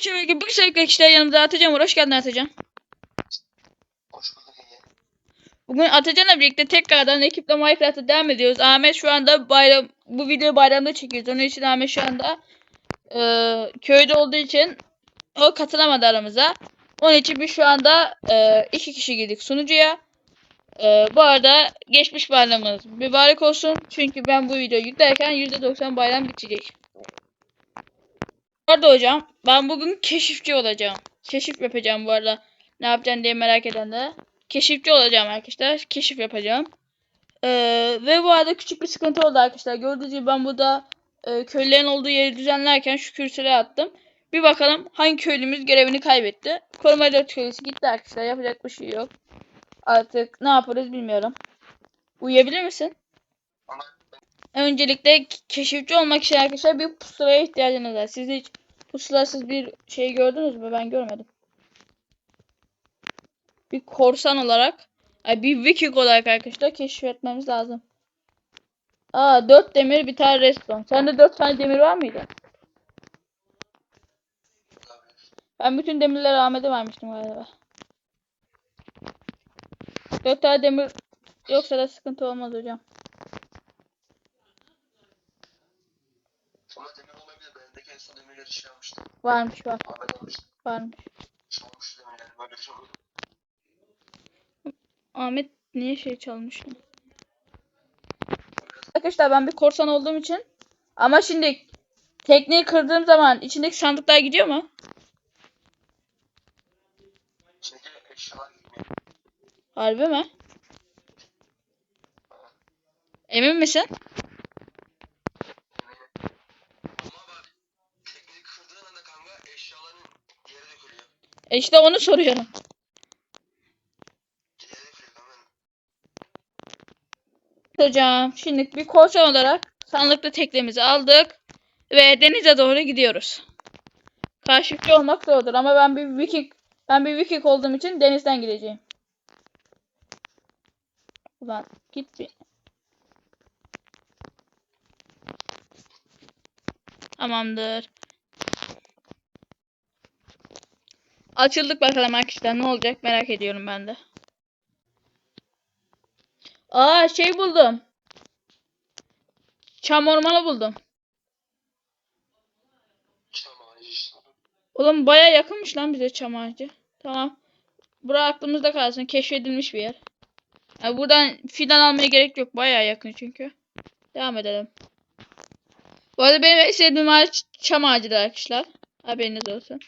için bilgi bu kısa işte yanımda Atacan var. Hoş geldin Atacan. Hoş bulduk Ege. Bugün Atacan'la birlikte tekrardan ekiple Minecraft'a devam ediyoruz. Ahmet şu anda bayram bu videoyu bayramda çekiyoruz. Onun için Ahmet şu anda e, köyde olduğu için o katılamadı aramıza. Onun için biz şu anda e, iki kişi girdik sunucuya. E, bu arada geçmiş bayramımız mübarek olsun. Çünkü ben bu videoyu yüklerken %90 bayram bitecek. Arada hocam ben bugün keşifçi olacağım. Keşif yapacağım bu arada. Ne yapacağım diye merak edenler. Keşifçi olacağım arkadaşlar. Keşif yapacağım. Ee, ve bu arada küçük bir sıkıntı oldu arkadaşlar. Gördüğünüz gibi ben burada e, köylülerin olduğu yeri düzenlerken şu kürsüye attım. Bir bakalım hangi köylümüz görevini kaybetti. Koruma 4 köylüsü gitti arkadaşlar. Yapacak bir şey yok. Artık ne yaparız bilmiyorum. Uyuyabilir misin? Öncelikle keşifçi olmak için arkadaşlar bir pusulaya ihtiyacınız var. Siz hiç pusulasız bir şey gördünüz mü? Ben görmedim. Bir korsan olarak, bir viking olarak arkadaşlar keşfetmemiz lazım. Aa 4 demir bir tane redstone. Sende 4 tane demir var mıydı? Ben bütün demirleri Ahmet'e vermiştim galiba. 4 tane demir yoksa da sıkıntı olmaz hocam. Demirleri şey almıştım. Varmış var. Ahmet almıştı. Varmış. Çalmış demirleri. Böyle şey oldu. Ahmet niye şey çalmıştı? Arkadaşlar ben bir korsan olduğum için ama şimdi tekneyi kırdığım zaman içindeki sandıklar gidiyor mu? İçindeki eşyalar gitmiyor. Harbi mi? Emin misin? Eminim. Ama bak tekneyi kırdığın anda kanka eşyaların yere dökülüyor. E işte onu soruyorum. Hocam şimdi bir korsan olarak sandıklı teknemizi aldık ve denize doğru gidiyoruz. Kaşifçi olmak zordur ama ben bir viking ben bir viking olduğum için denizden gideceğim. Ulan git bir. Tamamdır. Açıldık bakalım arkadaşlar ne olacak merak ediyorum ben de. Aa şey buldum. Çam ormanı buldum. Çam ağacı işte. Oğlum baya yakınmış lan bize çam ağacı. Tamam. Bura aklımızda kalsın. Keşfedilmiş bir yer. Yani buradan fidan almaya gerek yok. Baya yakın çünkü. Devam edelim. Bu arada benim en sevdiğim ağaç çam ağacıdır arkadaşlar. Haberiniz olsun.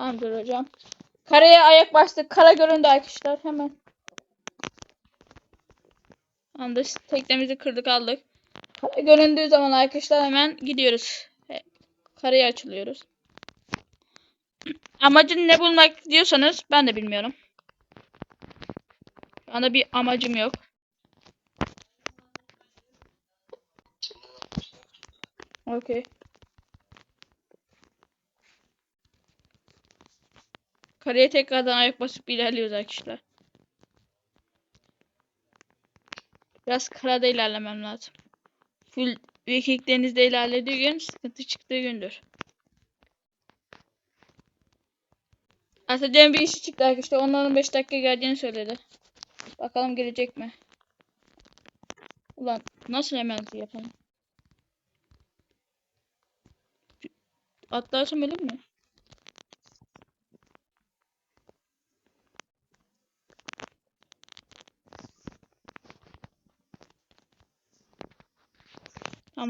Tamamdır hocam. Karaya ayak bastık. Kara göründü arkadaşlar. Hemen. Tamamdır. Teknemizi kırdık aldık. Kara göründüğü zaman arkadaşlar hemen gidiyoruz. E, Karaya açılıyoruz. Amacın ne bulmak diyorsanız ben de bilmiyorum. Şu anda bir amacım yok. Okey. Karaya tekrardan ayak basıp ilerliyoruz arkadaşlar. Biraz karada ilerlemem lazım. Full Viking denizde ilerlediği gün sıkıntı çıktığı gündür. Atacağım bir işi çıktı arkadaşlar. Onların 5 dakika geleceğini söyledi. Bakalım gelecek mi? Ulan nasıl hemen yapalım? Atlarsam ölür mü?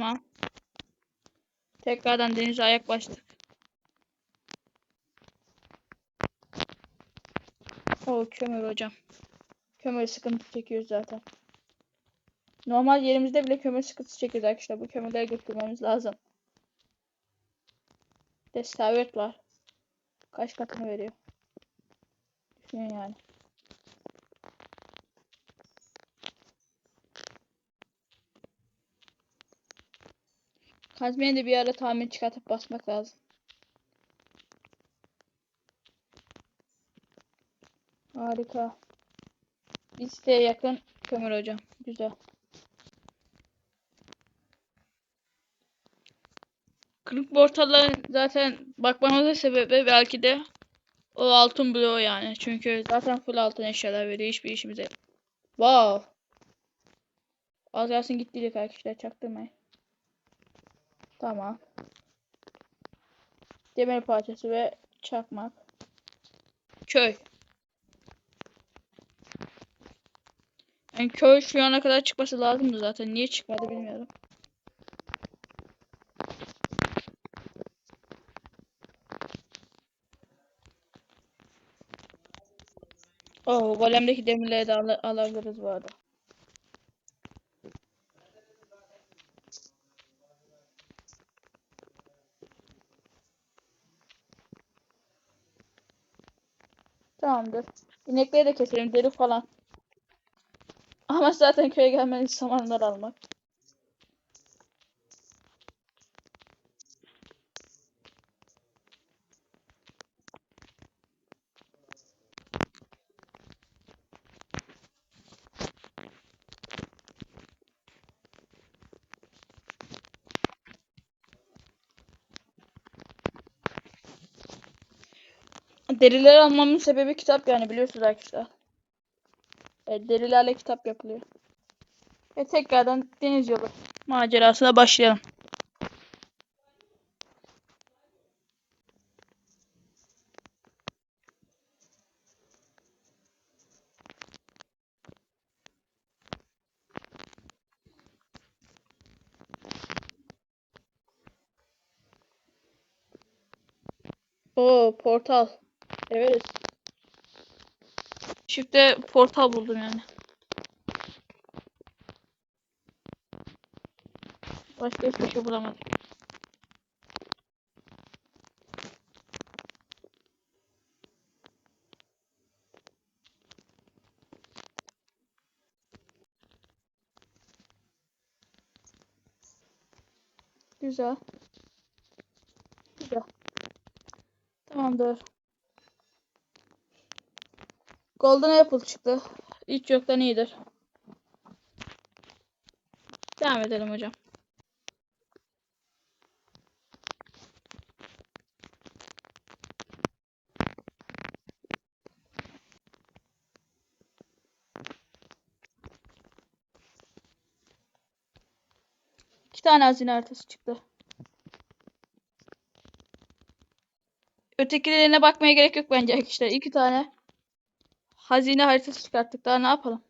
Tamam. Tekrardan denize ayak bastık. O kömür hocam. Kömür sıkıntı çekiyoruz zaten. Normal yerimizde bile kömür sıkıntısı çekiyoruz arkadaşlar. Bu kömürleri götürmemiz lazım. Destavert var. Kaç katını veriyor? Düşünün yani. Kazmaya da bir ara tahmin çıkartıp basmak lazım. Harika. Bir siteye yakın kömür hocam. Güzel. Kırık portalların zaten bakmamızın sebebi belki de o altın bloğu yani. Çünkü zaten full altın eşyalar veriyor. Hiçbir işimize. Wow. Az gelsin gittilik arkadaşlar çaktırmayın. Tamam. Demir parçası ve çakmak. Köy. Yani köy şu ana kadar çıkması lazımdı zaten. Niye çıkmadı bilmiyorum. Oh, golemdeki demirleri de al alabiliriz bu arada. Tamamdır. İnekleri de keselim, deri falan. Ama zaten köye gelmeniz samanlar almak. Derileri almamın sebebi kitap yani biliyorsunuz arkadaşlar. Evet, derilerle kitap yapılıyor. Ve tekrardan deniz yolu macerasına başlayalım. Oo portal. Evet. Çifte portal buldum yani. Başka hiçbir şey bulamadım. Güzel. Güzel. Tamamdır. Golden Apple çıktı. Hiç yoktan iyidir. Devam edelim hocam. İki tane hazine haritası çıktı. Ötekilerine bakmaya gerek yok bence arkadaşlar. İki tane hazine haritası çıkarttık. Daha ne yapalım?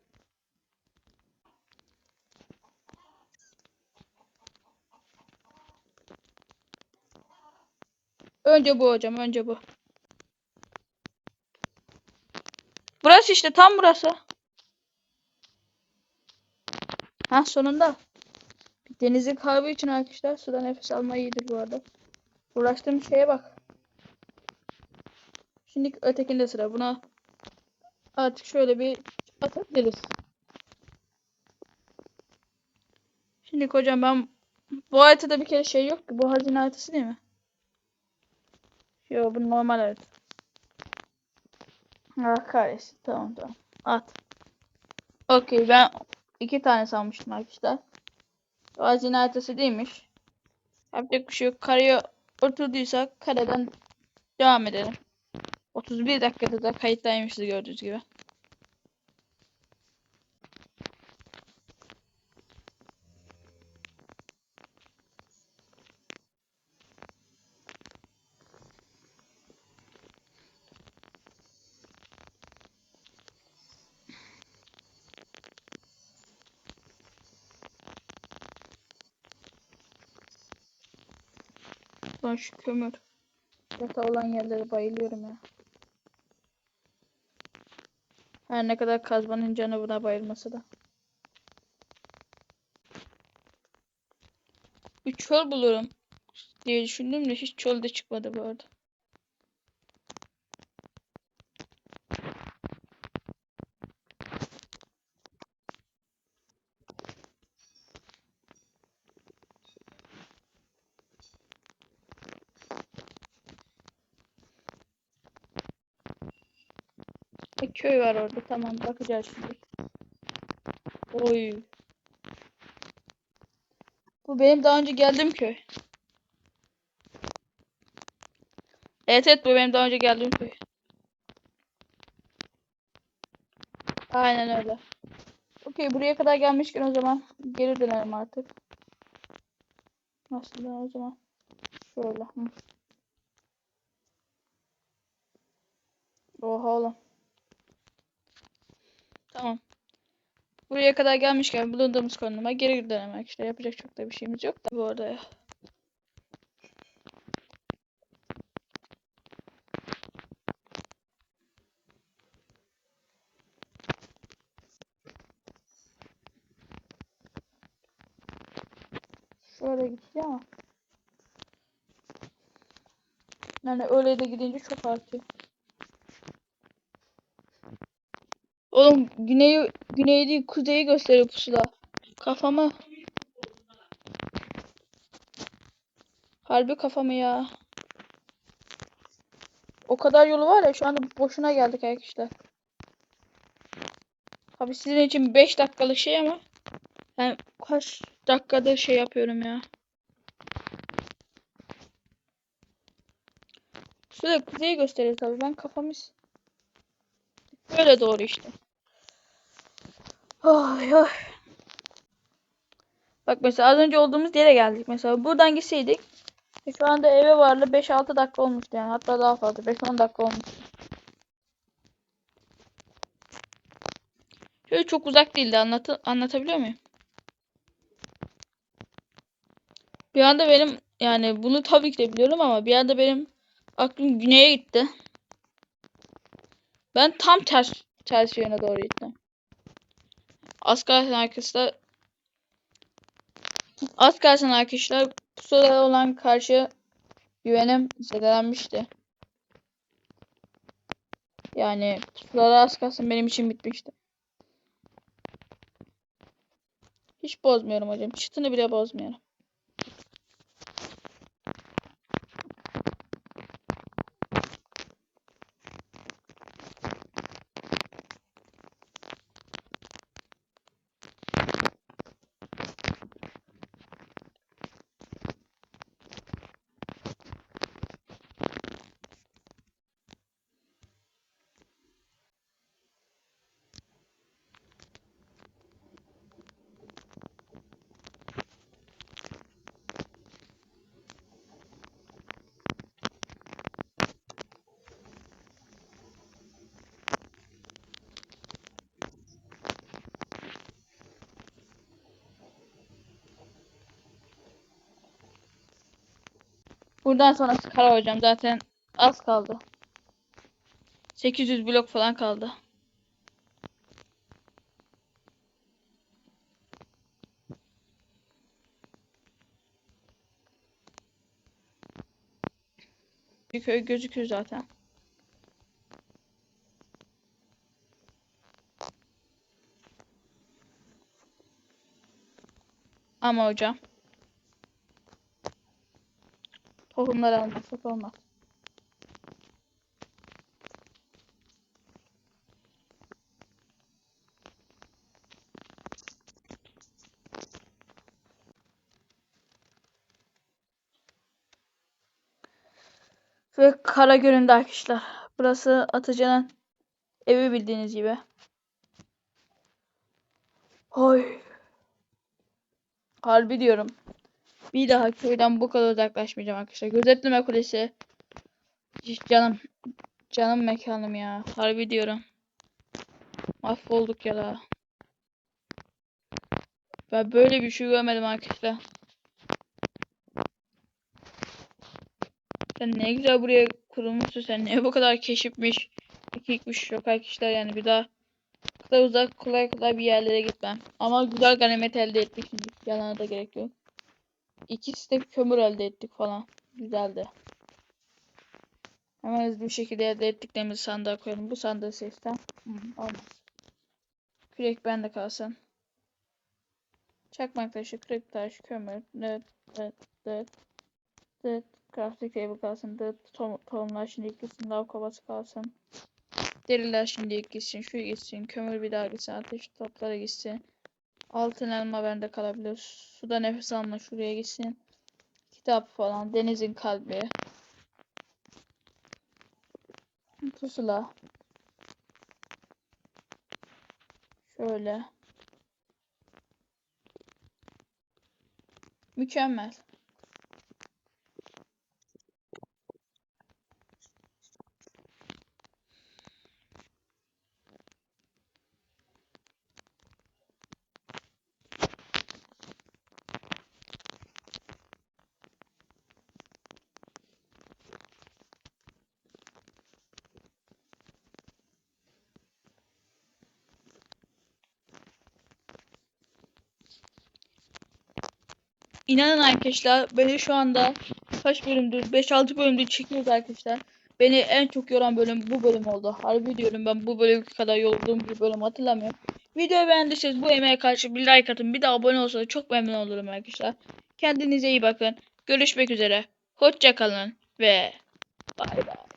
Önce bu hocam. Önce bu. Burası işte. Tam burası. Ha sonunda. Denizin kaybı için arkadaşlar. Suda nefes alma iyidir bu arada. Uğraştığım şeye bak. Şimdi ötekinde sıra. Buna artık şöyle bir atabiliriz. Şimdi hocam ben bu haritada bir kere şey yok ki. Bu hazine haritası değil mi? Yok bu normal harita. Ah kahretsin. Tamam tamam. At. Okey ben iki tane sanmıştım arkadaşlar. O hazine haritası değilmiş. Yapacak bir şey yok. Karaya oturduysak kareden devam edelim. 31 dakikada da kayıttaymışız gördüğünüz gibi. Lan şu kömür. Yatağı olan yerlere bayılıyorum ya. Her ne kadar kazmanın canı buna bayılmasa da. Bir çöl bulurum diye düşündüm de hiç çöl de çıkmadı bu arada. Köy var orada. Tamam bakacağız şimdi. Oy. Bu benim daha önce geldiğim köy. Evet evet bu benim daha önce geldiğim köy. Aynen öyle. Okey buraya kadar gelmişken o zaman geri dönelim artık. Nasıl o zaman? Şöyle. Oha oğlum. Tamam. Buraya kadar gelmişken bulunduğumuz konuma geri dönemek işte yapacak çok da bir şeyimiz yok da bu arada. Şöyle gitti ama. Yani öyle de gidince çok artıyor. Oğlum güneyi güneyi değil kuzeyi gösteriyor pusula. Kafama. Harbi kafamı ya. O kadar yolu var ya şu anda boşuna geldik arkadaşlar. Abi sizin için 5 dakikalık şey ama ben kaç dakikada şey yapıyorum ya. Şöyle kuzeyi gösteriyor tabii. Ben kafamı s- böyle doğru işte. Ay ay. Bak mesela az önce olduğumuz yere geldik. Mesela buradan gitseydik e, şu anda eve varlı 5-6 dakika olmuştu yani. Hatta daha fazla 5-10 dakika olmuştu. Şöyle çok uzak değildi. Anlat anlatabiliyor muyum? Bir anda benim yani bunu tabii ki de biliyorum ama bir anda benim aklım güneye gitti. Ben tam ters ters yöne doğru gittim. Az kalsın arkadaşlar az kalsın arkadaşlar pusula olan karşı güvenim zedelenmişti. Yani pusula az kalsın benim için bitmişti. Hiç bozmuyorum hocam. Çıtını bile bozmuyorum. Buradan sonrası kara hocam. Zaten az kaldı. 800 blok falan kaldı. Köy gözüküyor zaten. Ama hocam. Tohumları almazsak olmaz. Ve kara göründü arkadaşlar. Burası Atacan'ın evi bildiğiniz gibi. Oy. Harbi diyorum. Bir daha köyden bu kadar uzaklaşmayacağım arkadaşlar. Gözetleme kulesi. Canım. Canım mekanım ya. Harbi diyorum. Mahvolduk ya da. Ben böyle bir şey görmedim arkadaşlar. Sen ne güzel buraya kurulmuşsun sen. Niye bu kadar keşifmiş, kekikmiş yok arkadaşlar yani bir daha bu kadar uzak kolay kolay bir yerlere gitmem. Ama güzel ganimet elde ettik şimdi. Yalana da gerek yok. İkisi de kömür elde ettik falan. Güzeldi. Hemen hızlı bir şekilde elde ettiklerimizi sandığa koyalım. Bu sandığı seçsem. Olmaz. Kürek bende kalsın. Çakmak taşı, kürek taşı, kömür. Dıt dıt dıt. Dıt. Crafting table kalsın. Dıt. Tom tohumlar şimdi gitsin. Lav kovası kalsın. Deriler şimdi gitsin. Şu gitsin. Kömür bir daha gitsin. Ateş toplara gitsin. Altın elma bende kalabilir. Suda nefes alma şuraya gitsin. Kitap falan. Denizin kalbi. Pusula. Şöyle. Mükemmel. İnanın arkadaşlar beni şu anda kaç bölümdür 5-6 bölümdür çekiyoruz arkadaşlar. Beni en çok yoran bölüm bu bölüm oldu. Harbi diyorum ben bu bölüm kadar yorulduğum bir bölüm hatırlamıyorum. Videoyu beğendiyseniz bu emeğe karşı bir like atın bir de abone olsanız çok memnun olurum arkadaşlar. Kendinize iyi bakın. Görüşmek üzere. Hoşça kalın ve bay bay.